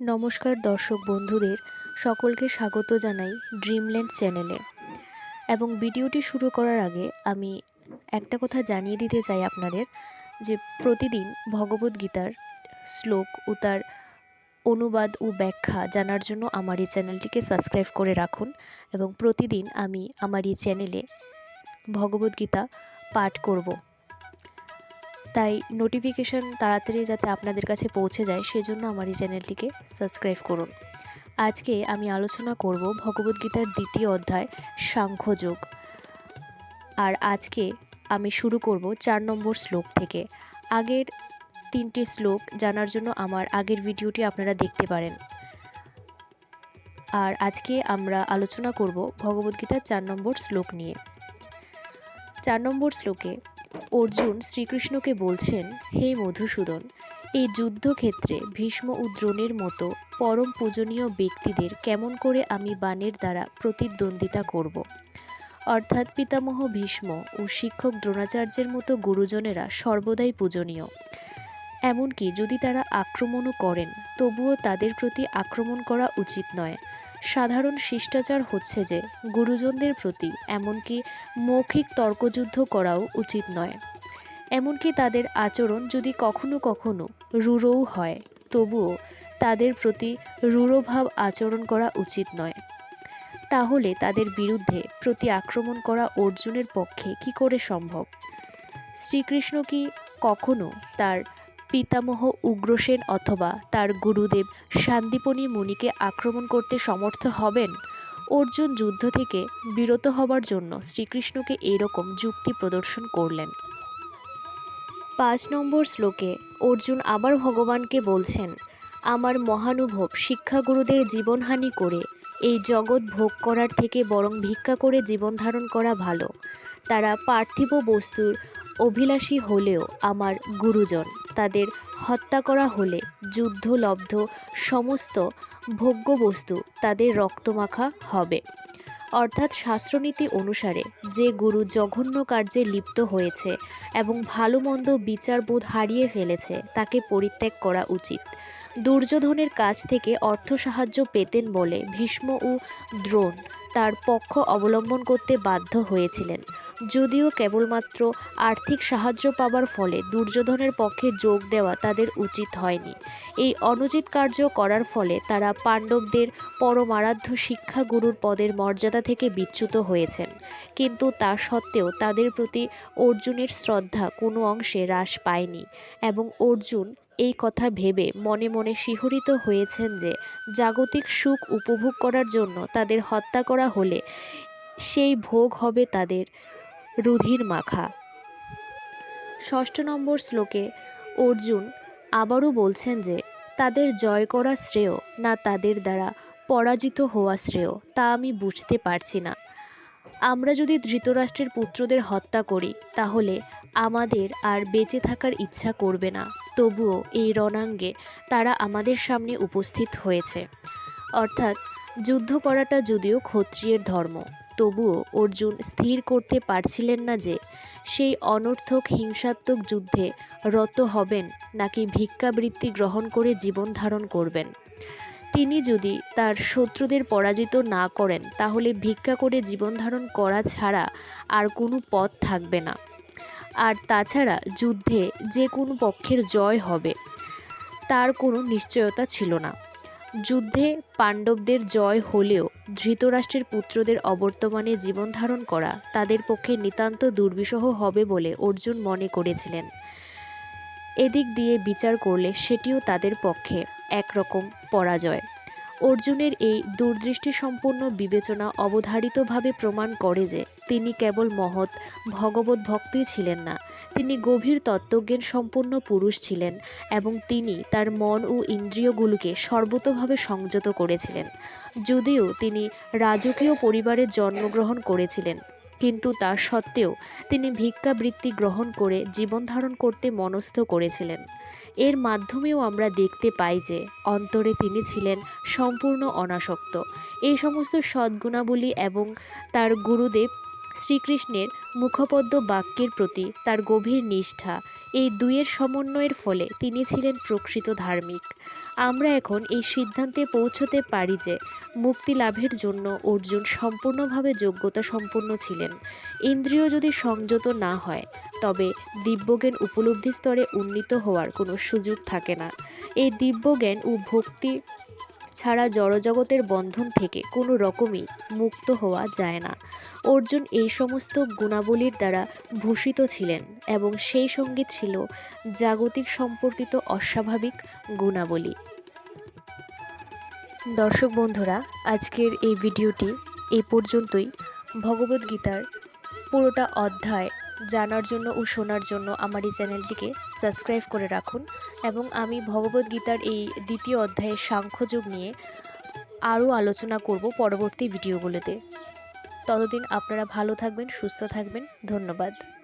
নমস্কার দর্শক বন্ধুদের, সকলকে স্বাগত জানাই ড্রিমল্যান্ড চ্যানেলে এবং ভিডিওটি শুরু করার আগে আমি একটা কথা জানিয়ে দিতে চাই আপনাদের, যে প্রতিদিন ভগবদ্গীতার শ্লোক ও তার অনুবাদ ও ব্যাখ্যা জানার জন্য আমার এই চ্যানেলটিকে সাবস্ক্রাইব করে রাখুন এবং প্রতিদিন আমি আমার এই চ্যানেলে ভগবদ্গীতা পাঠ করব। তাই নোটিফিকেশান তাড়াতাড়ি যাতে আপনাদের কাছে পৌঁছে যায়, সেজন্য আমার এই চ্যানেলটিকে সাবস্ক্রাইব করুন। আজকে আমি আলোচনা করব ভগবদ্গীতার দ্বিতীয় অধ্যায়, সাংখ্যযোগ। আর আজকে আমি শুরু করব চার নম্বর শ্লোক থেকে। আগের তিনটি শ্লোক জানার জন্য আমার আগের ভিডিওটি আপনারা দেখতে পারেন। আর আজকে আমরা আলোচনা করব ভগবদ্গীতার চার নম্বর শ্লোক নিয়ে। চার নম্বর শ্লোকে অর্জুন শ্রীকৃষ্ণকে বলছেন, হে মধুসূদন, এই যুদ্ধক্ষেত্রে ভীষ্ম ও দ্রোণের মতো পরম পূজনীয় ব্যক্তিদের কেমন করে আমি বাণের দ্বারা প্রতিদ্বন্দ্বিতা করব। অর্থাৎ পিতামহ ভীষ্ম ও শিক্ষক দ্রোণাচার্যের মতো গুরুজনেরা সর্বদাই পূজনীয় এমনকি যদি তারা আক্রমণও করেন, তবুও তাদের প্রতি আক্রমণ করা উচিত নয় সাধারণ শিষ্টাচার হচ্ছে যে গুরুজনদের প্রতি এমনকি মৌখিক তর্কযুদ্ধ করাও উচিত নয়। এমনকি তাদের আচরণ যদি কখনো কখনো রূঢ়ও হয়, তবুও তাদের প্রতি রূঢ়ভাব আচরণ করা উচিত নয়। তাহলে তাদের বিরুদ্ধে প্রতি আক্রমণ করা অর্জুনের পক্ষে কি করে সম্ভব? শ্রীকৃষ্ণ কি কখনো তার পিতামহ উগ্রসেন অথবা তার গুরুদেব শান্তিপনি মুনিকে আক্রমণ করতে সমর্থ হবেন? অর্জুন যুদ্ধ থেকে বিরত হবার জন্য শ্রীকৃষ্ণকে এরকম যুক্তি প্রদর্শন করলেন। পাঁচ নম্বর শ্লোকে অর্জুন আবার ভগবানকে বলছেন, আমার মহানুভব শিক্ষাগুরুদের জীবনহানি করে এই জগৎ ভোগ করার থেকে বরং ভিক্ষা করে জীবন ধারণ করা ভালো। তারা পার্থিব বস্তুর অভিলাষী হলেও আমার গুরুজন, তাদের হত্যা করা হলে যুদ্ধলব্ধ সমস্ত ভোগ্য বস্তু তাদের রক্তমাখা হবে। অর্থাৎ শাস্ত্রনীতি অনুসারে যে গুরু জঘন্য কার্যে লিপ্ত হয়েছে এবং ভালো মন্দ বিচারবোধ হারিয়ে ফেলেছে, তাকে পরিত্যাগ করা উচিত। দুর্যোধনের কাছ থেকে অর্থ সাহায্য পেতেন বলে ভীষ্ম ও দ্রোণ তার পক্ষ অবলম্বন করতে বাধ্য হয়েছিলেন। যদিও কেবলমাত্র আর্থিক সাহায্য পাবার ফলে দুর্যোধনের পক্ষে যোগ দেওয়া তাদের উচিত হয়নি। এই অনুচিত কার্য করার ফলে তারা পাণ্ডবদের পরমারাধ্য শিক্ষাগুরুর পদের মর্যাদা থেকে বিচ্যুত হয়েছেন। কিন্তু তা সত্ত্বেও তাদের প্রতি অর্জুনের শ্রদ্ধা কোনো অংশে হ্রাস পায়নি এবং অর্জুন এই কথা ভেবে মনে মনে শিহরিত হয়েছেন যে, জাগতিক সুখ উপভোগ করার জন্য তাদের হত্যা করা হলে সেই ভোগ হবে তাদের রুধির মাখা। ষষ্ঠ নম্বর শ্লোকে অর্জুন আবারও বলছেন যে, তাদের জয় করা শ্রেয় না তাদের দ্বারা পরাজিত হওয়া শ্রেয়, তা আমি বুঝতে পারছি না। আমরা যদি ধৃতরাষ্ট্রের পুত্রদের হত্যা করি, তাহলে আমাদের আর বেঁচে থাকার ইচ্ছা করবে না। তবুও এই রণাঙ্গে তারা আমাদের সামনে উপস্থিত হয়েছে। অর্থাৎ যুদ্ধ করাটা যদিও ক্ষত্রিয়ের ধর্ম, তবুও অর্জুন স্থির করতে পারছিলেন না যে সেই অনর্থক হিংসাত্মক যুদ্ধে রত হবেন নাকি ভিক্ষাবৃত্তি গ্রহণ করে জীবন ধারণ করবেন। তিনি যদি তার শত্রুদের পরাজিত না করেন, তাহলে ভিক্ষা করে জীবন ধারণ করা ছাড়া আর কোনো পথ থাকবে না। আর তাছাড়া যুদ্ধে যে কোনো পক্ষের জয় হবে, তার কোনো নিশ্চয়তা ছিল না। যুদ্ধে পাণ্ডবদের জয় হলেও ধৃতরাষ্ট্রের পুত্রদের অবর্তমানে জীবন ধারণ করা তাদের পক্ষে নিতান্ত দুর্বিষহ হবে বলে অর্জুন মনে করেছিলেন। এদিক দিয়ে বিচার করলে সেটিও তাদের পক্ষে একরকম পরাজয়। অর্জুনের এই দূরদৃষ্টিসম্পন্ন বিবেচনা অবধারিতভাবে প্রমাণ করে যে তিনি কেবল মহৎ, ভগবত ভক্তই ছিলেন না। তিনি গভীর তত্ত্বজ্ঞান সম্পন্ন পুরুষ ছিলেন এবং তিনি তার মন ও ইন্দ্রিয়গুলোকে সর্বতভাবে সংযত করেছিলেন। যদিও তিনি রাজকীয় পরিবারে জন্মগ্রহণ করেছিলেন, কিন্তু তা সত্ত্বেও তিনি ভিক্ষাবৃত্তি গ্রহণ করে জীবন ধারণ করতে মনস্থ করেছিলেন। এর মাধ্যমেও আমরা দেখতে পাই যে অন্তরে তিনি ছিলেন সম্পূর্ণ অনাসক্ত। এই সমস্ত সদ্গুণাবলী এবং তার গুরুদেব শ্রীকৃষ্ণের মুখপদ্ম বাক্যের প্রতি তার গভীর নিষ্ঠা, এই দুইয়ের সমন্বয়ের ফলে তিনি ছিলেন প্রকৃত ধার্মিক। আমরা এখন এই সিদ্ধান্তে পৌঁছতে পারি যে মুক্তি লাভের জন্য অর্জুন সম্পূর্ণভাবে যোগ্যতা সম্পন্ন ছিলেন। ইন্দ্রিয় যদি সংযত না হয়, তবে দিব্যজ্ঞান উপলব্ধি স্তরে উন্নীত হওয়ার কোনো সুযোগ থাকে না। এই দিব্যজ্ঞান ও ভক্তি ছাড়া জড়জগতের বন্ধন থেকে কোনো রকমই মুক্ত হওয়া যায় না। অর্জুন এই সমস্ত গুণাবলীর দ্বারা ভূষিত ছিলেন এবং সেই সঙ্গে ছিল জাগতিক সম্পর্কিত অস্বাভাবিক গুণাবলী। দর্শক বন্ধুরা, আজকের এই ভিডিওটি এই পর্যন্তই। ভগবদ্গীতার পুরোটা অধ্যায় জানার জন্য ও শোনার জন্য আমার এই চ্যানেলটিকে সাবস্ক্রাইব করে রাখুন। এবং আমি ভগবদ্গীতার এই দ্বিতীয় অধ্যায়ের সাংখ্যযোগ নিয়ে আরও আলোচনা করব পরবর্তী ভিডিওগুলোতে। ততদিন আপনারা ভালো থাকবেন, সুস্থ থাকবেন। ধন্যবাদ।